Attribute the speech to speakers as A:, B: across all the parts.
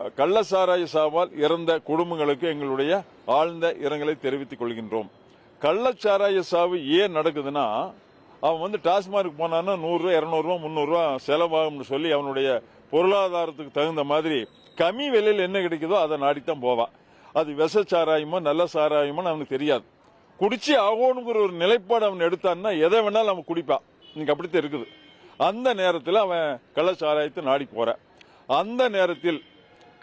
A: கள்ளசாராய சாவால் இறந்த குடும்பங்களுக்கு எங்களுடைய ஆழ்ந்த இரங்கலை தெரிவித்துக் கொள்கின்றோம். கள்ளச்சாராய சாவு ஏன் நடக்குதுன்னா அவன் வந்து டாஸ்மார்க் போனான்னா நூறுரூவா இரநூறுவா முந்நூறுரூவா செலவாகும்னு சொல்லி அவனுடைய பொருளாதாரத்துக்கு தகுந்த மாதிரி கம்மி விலையில் என்ன கிடைக்குதோ அதை நாடித்தான் போவான் அது விஷ சாராயமோ நல்ல சாராயமோ அவனுக்கு தெரியாது. குடிச்சு ஆகணுங்கிற ஒரு நிலைப்பாடு அவன் எடுத்தான்னா எதை வேணாலும் அவன் குடிப்பான் இன்னைக்கு அப்படித்தான் இருக்குது. அந்த நேரத்தில் அவன் கள்ளச்சாராயத்தை நாடி போற. அந்த நேரத்தில்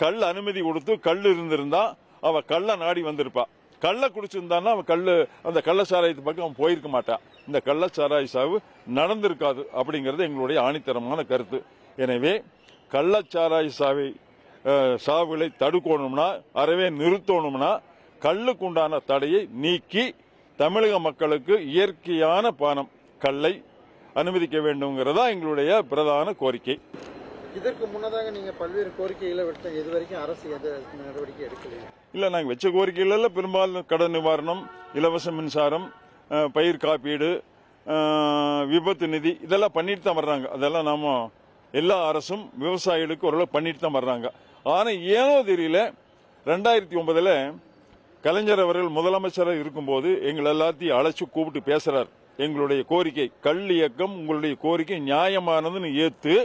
A: கல் அனுமதி கொடுத்து கல் இருந்திருந்தா அவ கள்ள நாடி வந்திருப்பா. கள்ள குடிச்சிருந்தான்னா அவன் கல் அந்த கள்ளச்சாராயத்து பக்கம் அவன் போயிருக்க மாட்டான் இந்த கள்ளச்சாராய சாவு நடந்திருக்காது அப்படிங்கிறது எங்களுடைய ஆணித்தரமான கருத்து. எனவே கள்ளச்சாராய சாவை சாவுகளை தடுக்கணும்னா அறவே நிறுத்தணும்னா கல்லுக்குண்டான தடையை நீக்கி தமிழக மக்களுக்கு இயற்கையான பானம் கல்லை அனுமதிக்க வேண்டும்ங்கிறதா எங்களுடைய பிரதான கோரிக்கை.
B: இதற்கு முன்னதாக நீங்க பல்வேறு கோரிக்கைகளை விட்ட இது வரைக்கும் அரசு எந்த நடவடிக்கை எடுக்கலையா?
A: இல்ல நாங்க வச்ச கோரிக்கைகள் பெரும்பாலும் கடன் நிவாரணம் இலவச மின்சாரம் பயிர் காப்பீடு விபத்து நிதி இதெல்லாம் பண்ணிட்டு தான் வர்றாங்க. அதெல்லாம் நாம எல்லா அரசும் விவசாயிகளுக்கு ஓரளவு பண்ணிட்டு தான் வர்றாங்க. ஆனா ஏனோ தெரியல ரெண்டாயிரத்தி ஒன்பதுல கலைஞர் அவர்கள் முதலமைச்சராக இருக்கும்போது எங்கள் எல்லாத்தையும் அழைச்சு கூப்பிட்டு பேசுறார். எங்களுடைய கோரிக்கை கல் இயக்கம் உங்களுடைய கோரிக்கை நியாயமானதுன்னு ஏத்து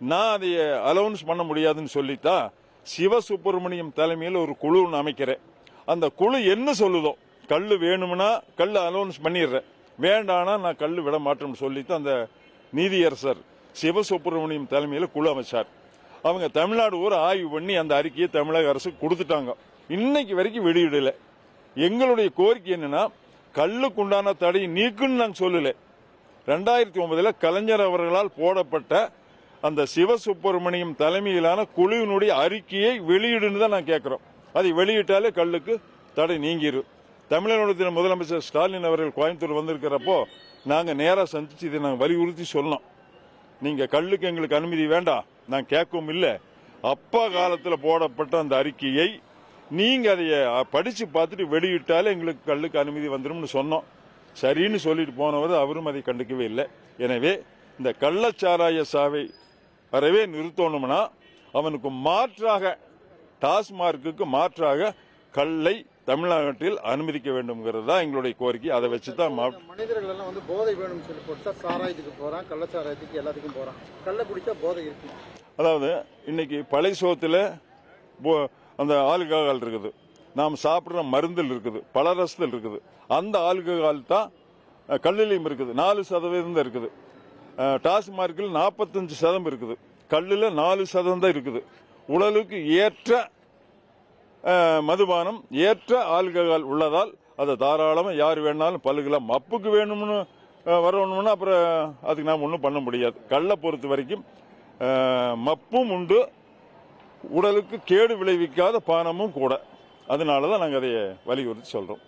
A: நான் அதை அலௌன்ஸ் பண்ண முடியாதுன்னு சொல்லித்தான் சிவசுப்பிரமணியம் தலைமையில் ஒரு குழு ஒன்று அமைக்கிறேன். அந்த குழு என்ன சொல்லுதோ கல் வேணும்னா கல் அலௌன்ஸ் பண்ணிடுறேன். வேண்டானா நான் கல் விட மாட்டேன்னு சொல்லித்தான் அந்த நீதியரசர் சிவசுப்பிரமணியம் தலைமையில் குழு அமைச்சார். அவங்க தமிழ்நாடு ஊர் ஆய்வு பண்ணி அந்த அறிக்கையை தமிழக அரசு கொடுத்துட்டாங்க. இன்னைக்கு வரைக்கும் வெளியிடல. எங்களுடைய கோரிக்கை என்னன்னா கல்லுக்குண்டான தடையை நீக்குன்னு நாங்கள் சொல்லலை. ரெண்டாயிரத்தி ஒன்பதுல கலைஞர் அவர்களால் போடப்பட்ட அந்த சிவசுப்பிரமணியம் தலைமையிலான குழுவினுடைய அறிக்கையை வெளியிடுன்னு தான் நான் கேட்கிறோம் அதை வெளியிட்டாலே கல்லுக்கு தடை நீங்கிரும் தமிழகத்தின் முதலமைச்சர் ஸ்டாலின் அவர்கள் கோயம்புத்தூர் வந்திருக்கிறப்போ நாங்கள் நேராக சந்திச்சு இதை நாங்கள் வலியுறுத்தி சொன்னோம் நீங்கள் கல்லுக்கு எங்களுக்கு அனுமதி வேண்டாம். நான் கேட்கவும் இல்லை. அப்பா காலத்தில் போடப்பட்ட அந்த அறிக்கையை நீங்கள் அதைய படித்து பார்த்துட்டு வெளியிட்டாலே எங்களுக்கு கல்லுக்கு அனுமதி வந்துரும்னு சொன்னோம். சரின்னு சொல்லிட்டு போனவர் அவரும் அதை கண்டுக்கவே இல்லை. எனவே இந்த கள்ளச்சாராய சாவை அறவே நிறுத்தணும்னா அவனுக்கு மாற்றாக டாஸ்மார்க்குக்கு மாற்றாக கல்லை தமிழ்நாட்டில் அனுமதிக்க வேண்டும்ங்கிறது தான் எங்களுடைய கோரிக்கை. அதை வச்சு தான்
B: மனிதர்கள் எல்லாம் வந்து போதை வேணும்னு சொல்லி போட்டா சாராயத்துக்கு போறான் கள்ளச்சாராயத்துக்கு எல்லாத்துக்கும் போறான். கள்ள குடிச்சா போதை இருக்கு.
A: அதாவது இன்னைக்கு பழைய சோத்துல அந்த ஆல்கஹால் இருக்குது. நாம் சாப்பிடுற மருந்தில் இருக்குது பலரசத்தில் இருக்குது. அந்த ஆல்கஹால் தான் கல்லிலையும் இருக்குது. நாலு சதவீதம் தான் இருக்குது டாஸ்மார்க்கில் நாற்பத்தஞ்சு சதம் இருக்குது. கல்லில் நாலு சதம் தான் இருக்குது. உடலுக்கு ஏற்ற மதுபானம் ஏற்ற ஆல்கஹால் உள்ளதால் அதை தாராளமாக யார் வேணாலும் பல்கலாம் மப்புக்கு வேணும்னு அஹ், வரணும்னா அப்புறம் அதுக்கு நாம் ஒன்றும் பண்ண முடியாது. கல்லை பொறுத்த வரைக்கும் மப்பும் உண்டு. உடலுக்கு கேடு விளைவிக்காத பானமும் கூட. அதனால தான் நாங்கள் அதை வலியுறுத்தி சொல்கிறோம்